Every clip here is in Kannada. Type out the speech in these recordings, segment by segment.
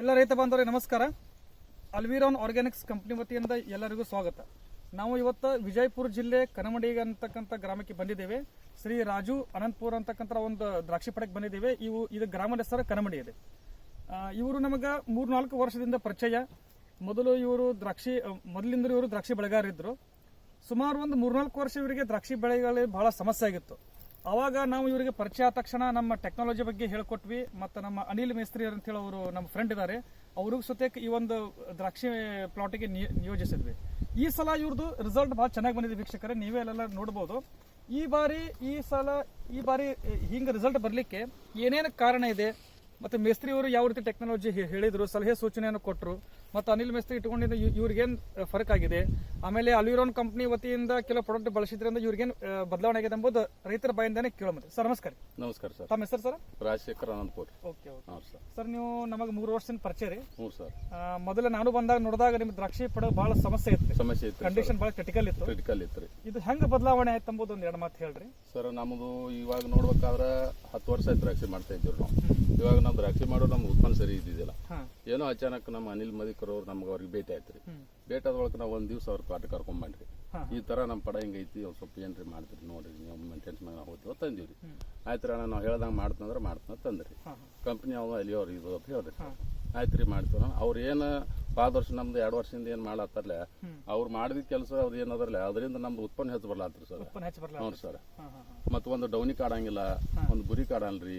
ಎಲ್ಲ ರೈತ ಬಾಂಧವರೇ, ನಮಸ್ಕಾರ. ಅಲ್ವಿರಾನ್ ಆರ್ಗ್ಯಾನಿಕ್ಸ್ ಕಂಪ್ನಿ ವತಿಯಿಂದ ಎಲ್ಲರಿಗೂ ಸ್ವಾಗತ. ನಾವು ಇವತ್ತು ವಿಜಯಪುರ ಜಿಲ್ಲೆ ಕನಮಡಿಗೆ ಅಂತಕ್ಕಂಥ ಗ್ರಾಮಕ್ಕೆ ಬಂದಿದ್ದೇವೆ. ಶ್ರೀ ರಾಜು ಅನಂತಪುರ ಅಂತಕ್ಕಂಥ ಒಂದು ದ್ರಾಕ್ಷಿ ಪಡಕ್ಕೆ ಬಂದಿದ್ದೇವೆ. ಇವು ಇದು ಗ್ರಾಮದ ಹೆಸರು ಕನಮಡಿ ಇದೆ ಇವರು ಇವರು ಮೂರು ಮೂರ್ನಾಲ್ಕು ವರ್ಷದಿಂದ ಪರಿಚಯ. ಮೊದಲು ಇವರು ದ್ರಾಕ್ಷಿ ಮೊದಲಿಂದ ಇವರು ದ್ರಾಕ್ಷಿ ಬೆಳೆಗಾರಿದ್ದರು ಸುಮಾರು ಒಂದು ಮೂರ್ನಾಲ್ಕು ವರ್ಷ ಇವರಿಗೆ ದ್ರಾಕ್ಷಿ ಬೆಳೆಗಳಲ್ಲಿ ಬಹಳ ಸಮಸ್ಯೆ ಆಗಿತ್ತು. ಅವಾಗ ನಾವು ಇವರಿಗೆ ಪರಿಚಯ ಆದ ತಕ್ಷಣ ನಮ್ಮ ಟೆಕ್ನಾಲಜಿ ಬಗ್ಗೆ ಹೇಳ್ಕೊಟ್ವಿ ಮತ್ತು ನಮ್ಮ ಅನಿಲ್ ಮೇಸ್ತ್ರಿ ಅಂತ ಹೇಳಿ ಅವರು ನಮ್ಮ ಫ್ರೆಂಡ್ ಇದ್ದಾರೆ ಅವ್ರಿಗೂ ಸತ್ಯಕ್ಕೆ ಈ ಒಂದು ದ್ರಾಕ್ಷಿ ಪ್ಲಾಟಿಗೆ ನಿಯೋಜಿಸಿದ್ವಿ. ಈ ಸಲ ಇವ್ರದ್ದು ರಿಸಲ್ಟ್ ಭಾಳ ಚೆನ್ನಾಗಿ ಬಂದಿದೆ ವೀಕ್ಷಕರೇ, ನೀವೇ ಅಲ್ಲೆಲ್ಲ ನೋಡ್ಬೋದು. ಈ ಬಾರಿ, ಈ ಸಲ, ಈ ಬಾರಿ ಹಿಂಗೆ ರಿಸಲ್ಟ್ ಬರಲಿಕ್ಕೆ ಏನೇನು ಕಾರಣ ಇದೆ, ಮತ್ತು ಮೇಸ್ತ್ರಿಯವರು ಯಾವ ರೀತಿ ಟೆಕ್ನಾಲಜಿ ಹೇಳಿದರು, ಸಲಹೆ ಸೂಚನೆಯನ್ನು ಕೊಟ್ಟರು ಮತ್ತು ಅನಿಲ್ ಮೇಸ್ತ್ರಿ ಇಟ್ಕೊಂಡಿದ್ದ ಇವ್ರಿಗೇನು ಫರಕ್ ಆಗಿದೆ? ಆಮೇಲೆ ಅಲ್ಯೂರೋನ್ ಕಂಪ್ನಿ ವತಿಯಿಂದ ಕೆಲವು ಪ್ರಾಡಕ್ಟ್ ಬಳಸಿದ್ರಿಂದ ಇವ್ರಿಗೇನು ಬದಲಾವಣೆ ಆಗಿದೆ ಎಂಬುದು ರೈತರ ಬಾಯಿಂದಾನೆ ಕೇಳಬಹುದು ಸರ್ ನಮಸ್ಕಾರ. ನಮಸ್ಕಾರ ಸರ್. ತಮ್ಮ ಹೆಸರು sir? Rajashekhar Anantapur. Okay okay. Sir. Sir ನೀವು ನಮಗೆ ಮೂರು ವರ್ಷದಿಂದ ಪರಿಚಯ ರೀ. ಹ್ಞೂ ಸರ್. ಮೊದಲು ನಾನು ಬಂದಾಗ ನೋಡಿದಾಗ ನಿಮ್ಗೆ ದ್ರಾಕ್ಷಿ ಪಡೋದು ಬಹಳ ಸಮಸ್ಯೆ ಇತ್ತು ಸಮಸ್ಯೆ ಇತ್ತು ಕಂಡೀಷನ್ ಬಹಳ ಕ್ರಿಟಿಕಲ್ ಇತ್ತು. ಕ್ರಿಟಿಕಲ್ ಇತ್ತು ರೀ. ಇದು ಹೆಂಗೆ ಬದಲಾವಣೆ ಆಯ್ತು ಎಂಬುದು ಒಂದು ಎರಡು ಮಾತು ಹೇಳ್ರಿ. ಸರ್ ನಮ್ಮದು ಇವಾಗ ನೋಡ್ಬೇಕಾದ್ರೆ ಹತ್ತು ವರ್ಷ ಆಯ್ತು ದ್ರಾಕ್ಷಿ ಮಾಡ್ತಾ ಇದ್ದೀವಿ ನಾವು. ಇವಾಗ ನಾವು ದ್ರಾಕ್ಷಿ ಮಾಡೋ ನಮ್ಗೆ ಉತ್ಪನ್ನ ಸರಿ ಇದ್ದಿದ್ದಿಲ್ಲ. ಏನೋ ಅಚಾನಕ್ ನಮ್ಮ ಅನಿಲ್ ಮದಿಕರ್ ಅವ್ರು ನಮ್ಗೆ ಅವ್ರಿಗೆ ಭೇಟಿ ಆಯ್ತು ರೀ ಹ್ಮ್. ಭೇಟಿ ಆದ ಒಳಗೆ ನಾವು ಒಂದು ದಿವಸ ಅವ್ರ ಪಾಠ ಕರ್ಕೊಂಬಂದ್ರಿ ಹಾ. ಈ ತರ ನಮ್ಮ ಪಡ ಹಿಂಗೈತಿ ಒಂದ್ ಸ್ವಲ್ಪ ಏನ್ರಿ ಮಾಡ್ತೀರಿ ನೋಡ್ರಿ ನೀವು ಮೇಂಟೆನ್ಸ್ ಮ್ಯಾಗ ನಾವು ಹೋಗ್ತೀವಿ ತಂದೀವಿ ರೀ ಆಯ್ತು ರೀ ಅಣ್ಣ ನಾವು ಹೇಳ್ದಂಗೆ ಮಾಡ್ತಂದ್ರೆ ಮಾಡ್ತಾನೆ ತಂದ್ರಿ. ಕಂಪ್ನಿ ಅವ ಅಲ್ಲಿ ಅವ್ರು ಇದು ಅಂತ ಹೇಳ್ರಿ. ಆಯ್ತು ರೀ ಮಾಡ್ತೀವಿ ಅವ್ರು ಏನು ಪಾದ ವರ್ಷ ನಮ್ದು ಎರಡು ವರ್ಷದಿಂದ ಏನು ಮಾಡತ್ತಾರಲ್ಲ ಅವ್ರು ಮಾಡಿದ ಕೆಲಸ ಅವ್ರು ಏನದ್ರಲ್ಲ ಅದರಿಂದ ನಮ್ದು ಉತ್ಪನ್ನ ಹೆಚ್ಚು ಬರ್ಲಾತ್ರಿ ಸರ್. ಹ್ಞೂ ಸರ್. ಮತ್ತು ಒಂದು ಡೌನಿ ಕಾಡಂಗಿಲ್ಲ ಒಂದು ಗುರಿ ಕಾಡಲ್ರಿ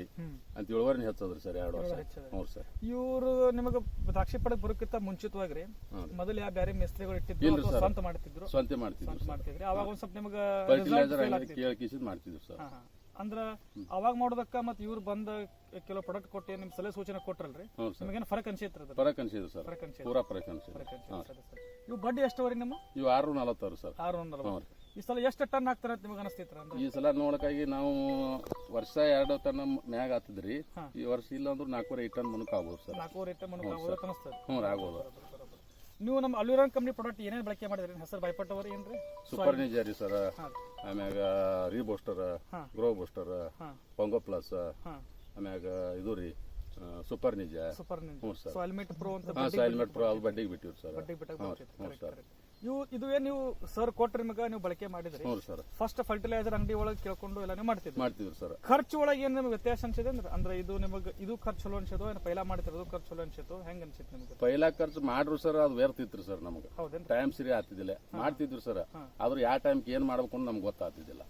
ಅಂತ ಇಳುವರಿನ ಹೆಚ್ಚದ್ರಿ ಸರ್ ಎರಡು ವರ್ಷ. ಹೌದು ಹ್ಞೂ ಸರ್. ಇವರು ನಿಮಗೆ ದ್ರಾಕ್ಷಿ ಪಡಕ್ ಬರೋಕ್ಕಿಂತ ಮುಂಚಿತವಾಗಿ ಹ್ಮ್. ಮೊದಲು ಯಾವ ಬೇರೆ ಮೇಸ್ತ್ರಿಗಳು ಇಟ್ಟಿದ್ರು ಇಲ್ರಿ. ಸ್ವಂತ ಮಾಡ್ತಿದ್ರು? ಸ್ವಂತ ಮಾಡ್ತಿದ್ರು ಮಾಡ್ತಿದ್ರಿ. ಅವಾಗ ಒಂದ್ ಸ್ವಲ್ಪ ನಿಮಗೆ ಫರ್ಟಿಲೈಸರ್ ಕೇಳಿ ಕಿಸಿದ್ ಮಾಡ್ತಿದ್ವಿ ಸರ್. ಅಂದ್ರ ಅವಾಗ ಮಾಡೋದಕ್ಕ ಮತ್ತ ಇವ್ರು ಬಂದ ಕೆಲವು ಪ್ರಾಡಕ್ಟ್ ಕೊಟ್ಟು ನಿಮ್ ಸಲಹೆ ಸೂಚನೆ ಕೊಟ್ರಲ್ರಿ ನಿಮಗೇನು ಫರಕ್ ಅನ್ಸಿತ್ರ ಫರಕ್ ಅನ್ಸಿದ್ರು ಸರ್. ಪೂರಾ ಫರಕ್ ಅನ್ಸಿದ್ರು ಇವು ಬಡ್ಡಿ ಎಷ್ಟವರಿ ನಿಮ್ಮ? ಇವು ಆರು ನಲವತ್ತಾರು ಸರ್ ಆರು ನಲವತ್ತು ಈ ಸಲ ಎಷ್ಟು ಟನ್ ಆಗ್ತಾರ ಅಂತ ನಿಮಗೆ ಅನಿಸ್ತೈತ್ರ ಅಂದ್ರೆ? ಈ ಸಲ ನೋಡಕ್ಕಾಗಿ ನಾವು ವರ್ಷ ಎರಡು ಟನ್ ಮ್ಯಾಗ ಆತಿದ್ರಿ ಈ ವರ್ಷ ಇಲ್ಲ ಅಂದ್ರೆ ನಾಲ್ಕೂವರೆ ಐದು ಟನ್ ಮುನಕ್ ಆಗ್ಬೋದು ಸರ್. ನಾಲ್ಕೂವರೆ ಐದು ಟನ್ ಮುನಕಾಗ್ಬೋದು ಅನಿಸ್ತದೆ. ಹ್ಞೂ ಆಗ್ಬೋದು. ನೀವು ನಮ್ಮ ಅಲ್ಯೂರಾನ್ ಕಂಪ್ನಿ ಪ್ರಾಡಕ್ಟ್ ಏನೇನು ಬಳಕೆ ಮಾಡಿದ್ರಿ? ಹೆಸರು ಭಯಪಟ್ಟವರು ಏನ್ರಿ? ಸೂಪರ್ ನಿಜಾರಿ ಸರ್. ಆಮ್ಯಾಗ ರೀ ಬೂಸ್ಟರ್ ಗ್ರೋ ಬೂಸ್ಟರ್ ಪಂಗೋ ಪ್ಲಸ್ ಆಮ್ಯಾಗ ಇದು ರೀ ಸೂಪರ್ ನಿಜ ಸೂಪರ್ ಹ್ಞೂ ಸರ್. ಪ್ರೋ ಅಂತ ಹೆಲ್ಮೆಟ್ ಪ್ರೋ ಅದು ಬಡ್ಡಿಗೆ ಬಿಟ್ಟಿವಿ ಸರ್. ಬಡ್ಡಿಗೆ ಬಿಟ್ಟಾಗ ಹ್ಞೂ ಸರ್. ಇವು ಇದು ಏನ್ ನೀವು ಸರ್ ಕೊಟ್ಟ ನಿಮಗೆ ನೀವು ಬಳಕೆ ಮಾಡಿದ್ರಿ. ಹ್ಞೂ ಸರ್ ಫಸ್ಟ್ ಫರ್ಟಿಲೈಸರ್ ಅಂಗಡಿ ಒಳಗೆ ಕೇಳ್ಕೊಂಡು ಎಲ್ಲ ನೀವು ಮಾಡ್ತಿದ್ರಿ. ಮಾಡ್ತಿದ್ರು ಸರ್ ಖರ್ಚು ಒಳಗೆ ಏನ್ ನಿಮ್ಗೆ ವ್ಯತ್ಯಾಸ ಅನ್ಸಿದೆ ಅಂದ್ರೆ ಅಂದ್ರೆ ಇದು ನಿಮಗೆ ಇದು ಖರ್ಚು ಚಲೋ ಅನ್ಸಿದ್ದು ಏನು ಪೈಲ ಮಾಡ್ತಿರೋದು ಖರ್ಚು ಚಲೋ ಅನ್ಸಿತ್ತು ಹೆಂಗ್ ಅನ್ಸಿತ್ತು ನಿಮ್ಗೆ? ಪೈಲಾ ಖರ್ಚು ಮಾಡ್ರು ಸರ್ ಅದು ವ್ಯರ್ತಿತ್ತು ಸರ್ ನಮ್ಗೆ. ಹೌದೇನ್ರಿ? ಟೈಮ್ ಸರಿ ಆಗ್ತಿದ್ದಿಲ್ಲ. ಮಾಡ್ತಿದ್ರು ಸರ್ ಆದ್ರೂ ಯಾವ ಟೈಮ್ಗೆ ಏನ್ ಮಾಡ್ಬೇಕು ಅಂತ ನಮ್ಗೆ ಗೊತ್ತಾಗ್ತಿದ್ದಿಲ್ಲ.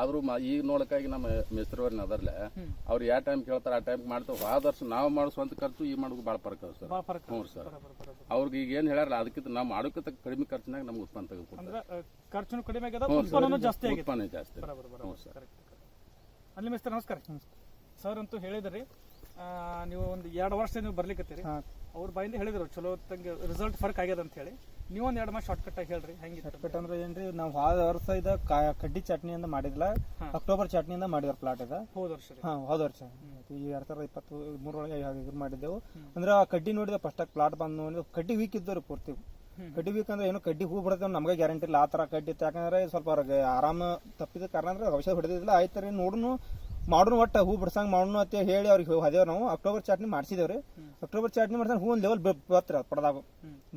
ಆದ್ರೂ ಈ ಈಗ ನೋಡಕ್ಕಾಗಿ ನಮ್ಮ ಮಿಸ್ತ್ರವ್ರನ್ನ ಅದರ್ಲೆ ಅವ್ರು ಯಾವ ಟೈಮ್ ಕೇಳ್ತಾರೆ ಆ ಟೈಮ್ ಮಾಡ್ತಾವ. ಆದರ್ಶ ನಾವು ಮಾಡೋ ಸ್ವಂತ ಖರ್ಚು ಈ ಮಾಡೋದು ಭಾಳ ಫರ್ಕ್ ಅದ ಸರ್. ಹ್ಞೂ ಸರ್. ಅವ್ರಿಗೆ ಈಗ ಏನ್ ಹೇಳ್ಯಾರಲ್ಲ ಅದಕ್ಕಿಂತ ನಾವು ಮಾಡೋಕ್ಕಿಂತ ಕಡಿಮೆ ಖರ್ಚಿನಾಗ ನಮ್ಗೆ ಉತ್ಪನ್ನ ತೆಗೆದುಕೊಡ್ತಾರೆ. ಖರ್ಚುನು ಕಡಿಮೆ ಜಾಸ್ತಿ ಉತ್ಪನ್ನ ಜಾಸ್ತಿ ಹ್ಞೂ ಸರ್. ಅಲ್ಲಿ ಮಿಸ್ಟರ್ ನಮಸ್ಕಾರ. ಸರ್ ಅಂತೂ ಹೇಳಿದ್ರಿ ನೀವು ಒಂದು ಎರಡು ವರ್ಷ ನೀವು ಬರ್ಲಿಕ್ಕತ್ತೀರಿ ಅವ್ರ ಬಾಯಿಂದ ಹೇಳಿದ್ರು ಚಲೋ ತಂಗೆ ರಿಸಲ್ಟ್ ಫರ್ಕ್ ಆಗ್ಯದ ಅಂತ ಹೇಳಿ. ನೀವು ಒಂದ್ ಎರಡು ಮಾಸ ಶಾರ್ಟ್ ಕಟ್ ಆಗಿ ಹೇಳ್ರಿ ಹೆಂಗಿತ್ತು? ಕಟ್ ಅಂದ್ರೆ ಏನ್ರಿ ನಾವು ಹೋದ ವರ್ಷ ಇದ ಕಾ- ಕಡ್ಡಿ ಚಟ್ನಿಯಿಂದ ಮಾಡಿದ್ಲ ಅಕ್ಟೋಬರ್ ಚಟ್ನಿಯಿಂದ ಮಾಡಿದ್ರ ಪ್ಲಾಟ್ ಇದ. ಹೋದ ವರ್ಷ ರೀ. ಹಾ ಹೋದ ವರ್ಷ. ಈ ಎರಡ್ ಸಾವಿರದ ಇಪ್ಪತ್ತು ಮೂರೊಳಗೆ ಇದು ಮಾಡಿದ್ದೆವು. ಅಂದ್ರೆ ಆ ಕಡ್ಡಿ ನೋಡಿದ ಫಸ್ಟ್ ಪ್ಲಾಟ್ ಬಂದ್ ನೋಡಿ ಕಡ್ಡಿ ವೀಕ್ ಇದ್ದವ್ರಿ ಪೂರ್ತಿ. ಕಡ್ಡಿ ವೀಕ್ ಅಂದ್ರೆ ಏನು ಕಡ್ಡಿ ಹೂ ಬಿಡತ್ತೆ ನಮಗೆ ಗ್ಯಾರಂಟಿ ಇಲ್ಲ. ಆ ತರ ಕಡ್ಡಿ ಇತ್ತು. ಯಾಕಂದ್ರೆ ಸ್ವಲ್ಪ ಅವ್ರಿಗೆ ಆರಾಮ ತಪ್ಪಿದ ಕಾರಣ ಅಂದ್ರೆ ಔಷಧ ಹೊಡೆದಿಲ್ಲ ಆಯ್ತು ರೀ ನೋಡುನು. ಮಾಡೋಣ ಒಟ್ಟು ಹೂ ಬಿಡ್ಸಂಗ್ ಮಾಡೋಣ ಅಂತ ಹೇಳಿ ಅವ್ರಿಗೆ ಹದೇವ್ ನಾವು. ಅಕ್ಟೋಬರ್ ಚಾಟ್ನಿ ಮಾಡಿಸಿದೇವ್ರಿ. ಅಕ್ಟೋಬರ್ ಚಾಟ್ನಿ ಮಾಡ್ಸಂಗ್ ಹೂ ಒಂದು ಲೆವೆಲ್ ಬತ್ರಿ ಅದು ಪಡ್ದಾಗ.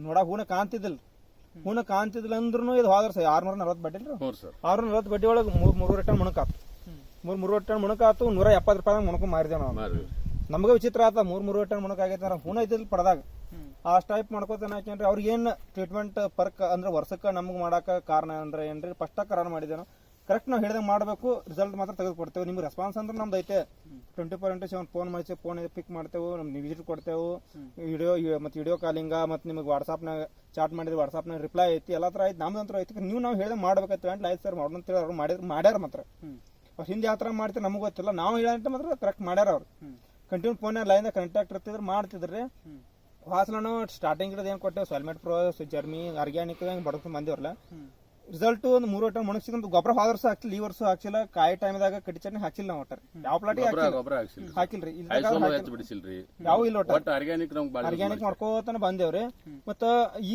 ನೋಡಾಕ ಹೂನ ಕಾಣ್ತಿದ್ದಿಲ್ಲ. ಹೂನ ಕಾಣ್ತಿದ್ದಿಲ್ಲ ಅಂದ್ರೂ ಇದು ಹೋದ್ರ ಸರ್. ಆರ್ನೂರ ನಲವತ್ತು ಬಡ್ಡಿ ಆರ್ನೂರ ನಲವತ್ತು ಬಡ್ಡಿ ಒಳಗೆ ಮೂರು ಮೂರು ರಿಟರ್ನ್ ಮುಣಕಾತು ಮೂರು ಮೂರು ರಿಟರ್ನ್ ಮುಣಕಾತು ನೂರ ಎಪ್ಪತ್ತು ರೂಪಾಯಿ ಮುಣಕು ಮಾರಿದೆ ನಾವು. ನಮಗೆ ವಿಚಿತ್ರ ಆತ. ಮೂರು ಮೂರು ರಿಟರ್ನ್ ಮುಣಕಾಗೈತೆ ನಾವು ಅಂದ್ರೆ ಹೂನ ಇದ್ದಿಲ್ಲ ಪಡ್ದಾಗ. ಆ ಟೈಪ್ ಮಾಡ್ಕೋತಾನೆ ಯಾಕೆಂದ್ರೆ ಅವ್ರಿಗೆ ಏನು ಟ್ರೀಟ್ಮೆಂಟ್ ಪರ್ಕ್ ಅಂದ್ರೆ ವರ್ಷಕ್ಕೆ ನಮ್ಗೆ ಮಾಡೋಕೆ ಕಾರಣ ಅಂದ್ರೆ ಏನ್ರಿ? ಫಸ್ಟ್ ಕಾರಣ ಮಾಡಿದೇನು ಕರೆಕ್ಟ್ ನಾವು ಹೇಳಿದಂಗೆ ಮಾಡಬೇಕು ರಿಸಲ್ಟ್ ಮಾತ್ರ ತೆಗೆದುಕೊಡ್ತೇವೆ. ನಿಮ್ಗೆ ರೆಸ್ಪಾನ್ಸ್ ಅಂದ್ರೆ ನಮ್ದು ಐತೆ. Twenty four into seven phone ಮಾಡಿಸಿ ಫೋನ್ ಪಿಕ್ ಮಾಡ್ತೇವೆ ನಮ್ಗೆ ವಿಸಿಟ್ ಕೊಡ್ತೇವೆ. ವಿಡಿಯೋ ಮತ್ತು ವಿಡಿಯೋ ಕಾಲಿಂಗ ಮತ್ತು ನಿಮಗೆ ವಾಟ್ಸಾಪ್ನಾಗ ಚಾಟ್ ಮಾಡಿದ್ರೆ ವಾಟ್ಸಾಪ್ನಾಗ ರಿಪ್ಲೈ ಐತಿ. ಎಲ್ಲ ಥರ ಐತಿ. ನಮ್ದು ಅಂತ ಐತಿ ನೀವು ನಾವು ಹೇಳಿದಂಗೆ ಮಾಡ್ಬೇಕೈತೆ ಅಂತ ಆಯ್ತು ಸರ್ ಮಾಡೋಣ ಅಂತೇಳಿ ಅವ್ರು ಮಾಡಿದ್ರು ಮಾಡ್ಯಾರ ಮಾತ್ರ. ಅವ್ರು ಹಿಂದೆ ಯಾವ ಥರ ಮಾಡ್ತಾರೆ ನಮಗೆ ಗೊತ್ತಿಲ್ಲ. ನಾವು ಹೇಳಂತ ಮಾತ್ರ ಕರೆಕ್ಟ್ ಮಾಡ್ಯಾರ ಅವ್ರು. ಕಂಟಿನ್ಯೂ ಫೋನ್ ಲೈನ್ ಕಾಂಟ್ಯಾಕ್ಟ್ ಇರ್ತಿದ್ರೆ ಮಾಡ್ತಿದ್ರಿ. ವಾಸಲನು ಸ್ಟಾರ್ಟಿಂಗ್ ಇರೋದು ಏನು ಕೊಟ್ಟೆವು ಸಲ್ಮೆಟ್ ಪ್ರೋ ಜರ್ಮಿ ಆರ್ಗ್ಯಾನಿಕ್ ಹೆಂಗೆ ಮಂದಿ ಬಂದಿವ್ರಲ್ಲ ರಿಸಲ್ಟ್ ಒಂದು ಮೂರು ಟನ್ ಮುಣಗ್ಸಿದ ಗೊಬ್ಬರ ಹೋದ ವರ್ಷ ಹಾಕ್ತಿಲ್ಲ ಈ ವರ್ಷ ಹಾಕ್ಸಿಲ್ಲ ಕಾಯಿ ಟೈಮ್ದಾಗ ಕಟ್ಟಿ ಚಟ್ನಿ ಹಾಕಿಲ್ಲ ನಾವು ಒಟ್ಟಾರೆ. ಯಾವ ಪ್ಲಾಟಿ ಗೊಬ್ಬರ ಹಾಕಿಲ್ರಿ ಬಿಡಿಸಿಲ್ರಿ ಯಾವ ಇಲ್ಲ ಒಟ್ಟ ಆರ್ಗ್ಯಾನಿಕ್ ಆರ್ಗ್ಯಾನಿಕ್ ಮಾಡ್ಕೋತಾನೆ ಬಂದೇವ್ರಿ. ಮತ್ತ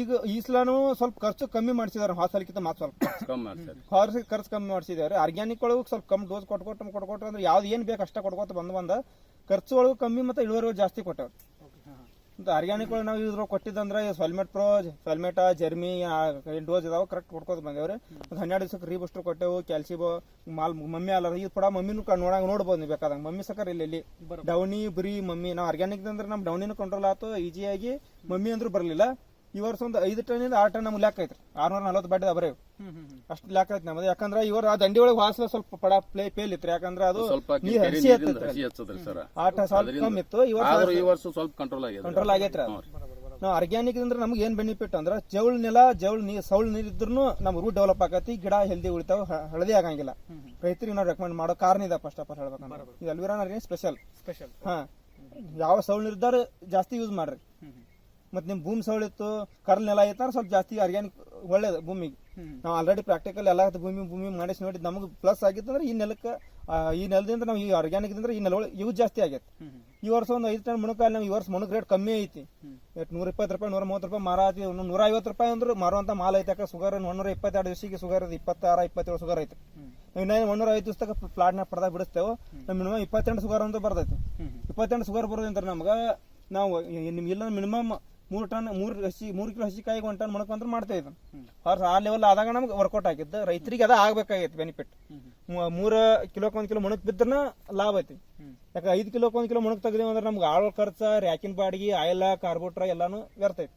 ಈಗ ಈ ಸಲಾನು ಸ್ವಲ್ಪ ಖರ್ಚು ಕಮ್ಮಿ ಮಾಡಿಸಿದಾರೆ ಹೊಸ ಸಲಕ್ಕಿಂತ ಮಾತ್ ಸ್ವಲ್ಪ. ಕಮ್ಮಿ ಖರ್ಚು ಕಮ್ಮಿ ಮಾಡಿಸಿದಾರೆ. ಆರ್ಗ್ಯಾನಿಕ್ ಒಳಗೆ ಸ್ವಲ್ಪ ಕಮ್ಮಿ ಡೋಸ್ ಕೊಟ್ಕೊಟ್ಟು ಕೊಟ್ಕೊಟ್ಟು ಅಂದ್ರೆ ಯಾವ್ದು ಏನ್ ಬೇಕು ಅಷ್ಟ ಕೊಡ್ಕೊತ ಬಂದ್ ಬಂದ ಖರ್ಚು ಒಳಗೂ ಕಮ್ಮಿ ಮತ್ತೆ ಇಳುವರಿ ಜಾಸ್ತಿ ಕೊಟ್ಟವ್ರು. ಆರ್ಗ್ಯಾನಿಕ್ ಒಳಗೆ ನಾವು ಇದ್ರೊಳಗೆ ಕೊಟ್ಟಿದ್ದಂದ್ರೆ ಸೊಲ್ಮೆಟ್ ಪ್ರೋ ಸೊಲ್ಮೆಟ ಜರ್ಮಿ ಡೋಸ್ ಇದಾವೆ ಕರೆಕ್ಟ್ ಕೊಡ್ಕೋತ ಬಂದೇವ್ರಿ. ಒಂದು ಹನ್ನೆರಡು ದಿವಸಕ್ಕೆ ರೀಬೂಸ್ಟರ್ ಕೊಟ್ಟೆವು ಕ್ಯಾಲ್ಸಿಬೋ ಮಾಲ್ ಮಮ್ಮಿ ಅಲ್ಲ ಇದು ಕೂಡ ಮಮ್ಮಿನೂ ನೋಡಂಗ ನೋಡ್ಬೋದು ನೀವು ಬೇಕಾದಂಗೆ. ಮಮ್ಮಿ ಸಕರ್ ಇಲ್ಲಿ ಇಲ್ಲಿ. ಡೌನಿ ಬರಿ ಮಮ್ಮಿ. ನಾವು ಆರ್ಗ್ಯಾನಿಕ್ ಅಂದ್ರೆ ನಮ್ಮ ಡೌನಿನೂ ಕಂಟ್ರೋಲ್ ಆಯ್ತು ಈಜಿಯಾಗಿ ಮಮ್ಮಿ ಅಂದ್ರೂ ಬರಲಿಲ್ಲ. ಈ ವರ್ಷ ಒಂದು ಐದು ಇಂದ ಆರು ಟನ್ ನಮ್ಗೆ ಲ್ಯಾಕ್ ಐತ್ರಿ. ಆರ್ನೂರ ನಲ್ವತ್ತು ಬಡ್ಡಿ ಬರೀ ಹ್ಮ್ ಹ್ಮ್ ಹ್ಮ್. ಅಷ್ಟು ಲ್ಯಾಕ್ ಐತಿ ನಮ್ದು ಯಾಕಂದ್ರೆ ಇವರು ಆ ದಂಡಿ ಒಳಗೆ ವಾಸಲ ಸ್ವಲ್ಪ ಪಡ ಪ್ಲೇ ಪೇಲ್ ಇತ್ತು ಯಾಕಂದ್ರೆ ಅದು ಸ್ವಲ್ಪ ನೀರ್ ಹಸಿ ಸರ್. ಆಟ ಸ್ವಲ್ಪ ಕಮ್ಮಿ ಇತ್ತು. ಈ ವರ್ಷ ಈ ವರ್ಷ ಸ್ವಲ್ಪ ಕಂಟ್ರೋಲ್ ಆಗಿದೆ ಕಂಟ್ರೋಲ್ ಆಗೈತ್ರಿ. ನಾವು ಆರ್ಗ್ಯಾನಿಕ್ ಅಂದ್ರೆ ನಮ್ಗೆ ಏನ್ ಬೆನಿಫಿಟ್ ಅಂದ್ರೆ ಜೌಳ ನೆಲ ಜೌಳ ನೀರು ಸೌಳ್ ನೀರ್ ಇದ್ರೂ ನಮ್ಮ ರೂಟ್ ಡೆವಲಪ್ ಆಗತಿ. ಗಿಡ ಹೆಲ್ದಿ ಉಳಿತಾವ. ಹಳದಿ ಆಗಂಗಿಲ್ಲ. ರೈತರಿಗೆ ನಾವು ರೆಕಮೆಂಡ್ ಮಾಡೋ ಕಾರಣ ಇದೆ ಫಸ್ಟ್ ಆಫ್ ಆಲ್ ಹೇಳ್ಬೇಕಂದ್ರೆ. ಇದು ಅಲ್ವಿರಾ ಸ್ಪೆಷಲ್ ಸ್ಪೆಷಲ್ ಹಾ. ಯಾವ ಸೌಳ್ ನೀರಿದ್ದಾರೆ ಜಾಸ್ತಿ ಯೂಸ್ ಮಾಡ್ರಿ. ಮತ್ತೆ ನಿಮ್ ಭೂಮಿ ಸವಳಿತ್ತು ಕರ್ಲ್ ನೆಲ ಐತಾರ ಸ್ವಲ್ಪ ಜಾಸ್ತಿ ಆರ್ಗ್ಯಾನಿಕ್ ಒಳ್ಳೇದು ಭೂಮಿಗೆ. ನಾವು ಆಲ್ರೆಡಿ ಪ್ರಾಕ್ಟಿಕಲ್ ಎಲ್ಲ ಭೂಮಿ ಭೂಮಿ ಮಾಡಿಸಿ ನೋಡಿ ನಮಗೆ ಪ್ಲಸ್ ಆಗಿತ್ತು ಅಂದ್ರೆ ಈ ನೆಲಕ್ಕೆ ಈ ನೆಲದಿಂದ ನಾವು ಈ ಆರ್ಗ್ಯಾನಿಕ್ ಅಂದ್ರೆ ಈ ನೆಲ ಯೂಸ್ ಜಾಸ್ತಿ ಆಗೈತೆ. ಈ ವರ್ಷ ಒಂದು ಐದು ಟನ್ ಮುಣಕಾಯಿ ನಾವು ಈ ವರ್ಷ ಮುಣಕ್ ರೇಟ್ ಕಮ್ಮಿ ಐತಿ. ಎಷ್ಟು ನೂರ ಇಪ್ಪತ್ತು ರೂಪಾಯಿ ನೂರ ಮೂವತ್ತು ರೂಪಾಯಿ ಮಾರಾತಿ ನೂರ ಐವತ್ತು ರೂಪಾಯಿ ಅಂದ್ರೆ ಮಾರುವಂತ ಮಾಲ್ ಐತೆ ಯಾಕೆ ಸುಗರ್ ಒಂದೂರ ಇಪ್ಪತ್ತೆರಡು ದಿವಸಕ್ಕೆ ಸುಗರ್ ಇಪ್ಪತ್ತಾರು ಇಪ್ಪತ್ತೇಳು ಸುಗರ್ ಐತಿ. ನಾವು ಇನ್ನೇನು ಒಂದೂರ ಐದು ದಿವಸದಾಗ ಪ್ಲಾಟ್ನ ಪಡೆದಾಗ ಬಿಡಿಸ್ತೇವೆ ನಮ್ಮ ಮಿನಿಮಮ್ ಇಪ್ಪತ್ತೆಂಟು ಸುಗರ್ ಅಂತ ಬರ್ತೈತಿ ಇಪ್ಪತ್ತೆಂಟು ಸುಗರ್ ಬರೋದಂದ್ರೆ ನಮ್ಗೆ ನಾವು ನಿಮ್ಗೆ ಇಲ್ಲ ಮಿನಿಮಮ್ ಮೂರು ಟನ್ ಮೂರು ಹಸಿ ಮೂರು ಕಿಲೋ ಹಸಿಕಾಯಿಗೆ ಒಂದು ಟನ್ ಮುಣಕ್ ಅಂದ್ರೆ ಮಾಡ್ತೇವೆ ಇದನ್ನು. ಅವ್ರ ಆ ಲೆವೆಲ್ ಆದಾಗ ನಮ್ಗೆ ವರ್ಕೌಟ್ ಆಗಿದ್ದು ರೈತರಿಗೆ ಅದ ಆಗ್ಬೇಕಾಗೈತಿ ಬೆನಿಫಿಟ್ ಮೂರು ಕಿಲೋಕ್ ಒಂದು ಕಿಲೋ ಮೊಣಕ್ ಬಿದ್ರನ ಲಾಭ ಐತಿ. ಯಾಕಂದ್ರೆ ಯಾಕೆ ಐದು ಕಿಲೋಕ್ ಒಂದು ಕಿಲೋ ಮೊಣಕ್ ತೆಗ್ದೇವು ಅಂದ್ರೆ ನಮ್ಗೆ ಆಳ್ ಖರ್ಚ ರ್ಯಾಕಿನ್ ಬಾಡಿಗೆ ಆಯಿಲ್ ಕಾರ್ಬೋಟ್ರ ಎಲ್ಲಾನು ವ್ಯರ್ಥ ಐತಿ.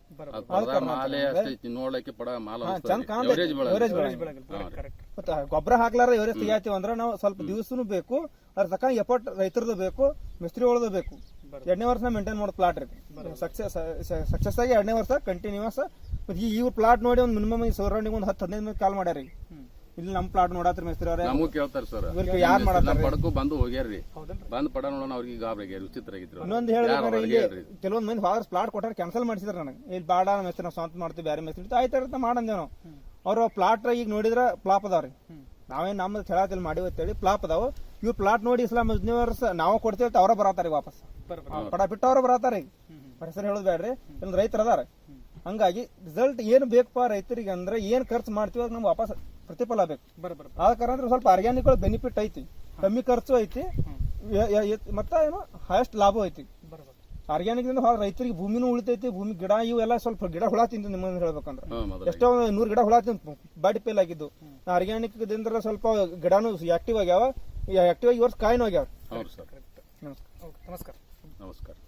ನೋಡ್ಲಿಕ್ಕೆ ಮತ್ತೆ ಗೊಬ್ಬರ ಹಾಕ್ಲಾರ ಇವರೇ ತೆಗಿಯಾತೀವಿ ಅಂದ್ರೆ ನಾವು ಸ್ವಲ್ಪ ದಿವಸನು ಬೇಕು ಅದ್ರ ತಕ್ಕ ಎಫರ್ಟ್ ರೈತರದು ಬೇಕು ಮಿಸ್ತ್ರಿ ಒಳದು ಬೇಕು. ಎರಡನೇ ವರ್ಷ ಮೇಂಟೈನ್ ಮಾಡೋ ಪ್ಲಾಟ್ ರೀ ಸಕ್ಸಸ್ ಸಕ್ಸಸ್ ಆಗಿ ಎರಡನೇ ವರ್ಷ ಕಂಟಿನ್ಯೂಸ್ ಮತ್ತೆ ಈ ಇವ್ರ ಪ್ಲಾಟ್ ನೋಡಿ ಒಂದು ಮಿನಿಮಮ್ ಈ ಸೌರೌಂಡಿಂಗ್ ಒಂದು ಹತ್ತು ಹದಿನೈದು ಮಂದಿ ಕಾಲ್ ಮಾಡ್ಯಾರಿ ಇಲ್ಲಿ ನಮ್ಮ ಪ್ಲಾಟ್ ನೋಡಾತ್ರಿ ಮೇಸ್ತ್ರಿ ಅವ್ರೆ ನಮಗೂ ಕೇಳ್ತಾರ ಸರ್. ಇವ್ರಿಗೆ ಯಾರ್? ನಮ್ಮ ಪಡಕು ಬಂದು ಹೋಗ್ಯಾರ್ರಿ. ಹೌದನ್ರಿ? ಬಂದ್ ಪಡ ನೋಡೋಣ ಅವ್ರಿಗೆ ಗಾಬರಿ ಆಗ್ಯಾರ ವಿಚಿತ್ರ ಆಗಿದ್ರು. ಇನ್ನೊಂದು ಹೇಳಿದ್ರೆ ಇಲ್ಲಿ ಕೆಲವೊಂದು ಮಂದಿ ಫಾದರ್ಸ್ ಪ್ಲಾಟ್ ಕೊಟ್ಟಾರ ಕ್ಯಾನ್ಸಲ್ ಮಾಡಿಸಿದ್ರ ನನಗೆ. ಇಲ್ಲಿ ಬಾಡ ಮೇಸ್ತ್ರಿ ಹೆಸರು ನಾವು ಸ್ವಂತ ಮಾಡ್ತೀವಿ ಬೇರೆ ಮೇಸ್ತ್ರಿ ಇತ್ತು ಆಯ್ತು ಅಂತ ಮಾಡಂದೇವ್ ನಾವು ಅವ್ರ ಪ್ಲಾಟ್ ಈಗ ನೋಡಿದ್ರ ಪ್ಲಾಪ್ ಅದಾವ್ರಿ. ನಾವೇನ್ ನಮ್ದು ಹೇಳಾತಿಲ್ ಮಾಡಿವಿ ಅಂತೇಳಿ ಪ್ಲಾಪ್ ಅದಾವ. ಇವ್ ಪ್ಲಾಟ್ ನೋಡಿ ಇಸ್ಲಾಂ ವರ್ಷ ನಾವು ಕೊಡ್ತೇವೆ ಅಂತ ಅವ್ರ ಬರತಾರಿ ವಾಪಸ್. ಪಡ ಬಿಟ್ಟವ್ರು ಬರತಾರ ಈಗ ಹೆಸರು ಹೇಳೋದು ಬೇಡ್ರಿ. ಇಲ್ಲಿ ರೈತರ ಅದಾರ. ಹಂಗಾಗಿ ರಿಸಲ್ಟ್ ಏನು ಬೇಕಪ್ಪ ರೈತರಿಗೆ ಅಂದ್ರೆ ಏನ್ ಖರ್ಚು ಮಾಡ್ತೀವಿ ನಮ್ಗೆ ವಾಪಸ್ ಪ್ರತಿಫಲ ಬೇಕು. ಆದ ಕಾರಣ ಅಂದ್ರೆ ಸ್ವಲ್ಪ ಆರ್ಗ್ಯಾನಿಕ್ ಬೆನಿಫಿಟ್ ಐತಿ. ಕಮ್ಮಿ ಖರ್ಚು ಐತಿ. ಮತ್ತ ಏನು ಹೈಯೆಸ್ಟ್ ಲಾಭ ಐತಿ. ಆರ್ಗ್ಯಾನಿಕ್ ರೈತರಿಗೆ ಭೂಮಿನೂ ಉಳಿತೈತಿ. ಭೂಮಿ ಗಿಡ ಇವೆಲ್ಲ ಸ್ವಲ್ಪ ಗಿಡ ಹುಳ ತಿಂತ ನಿಮ್ಮನ್ನ ಹೇಳ್ಬೇಕಂದ್ರೆ. ಎಷ್ಟೋ ನೂರು ಗಿಡ ಹುಳ ತಿಂತ ಬಾಡಿ ಪೇಲ್ ಆಗಿದ್ದು. ಆರ್ಗ್ಯಾನಿಕ್ ದಿಂದ ಸ್ವಲ್ಪ ಗಿಡನೂ ಆಕ್ಟಿವ್ ಆಗ್ಯಾವ. ಆಕ್ಟಿವ್ ಆಗಿ ಇವರ್ಸ್ ಕಾಯಿನೂ ಆಗ್ಯಾವ. ನಮಸ್ಕಾರ. नमस्कार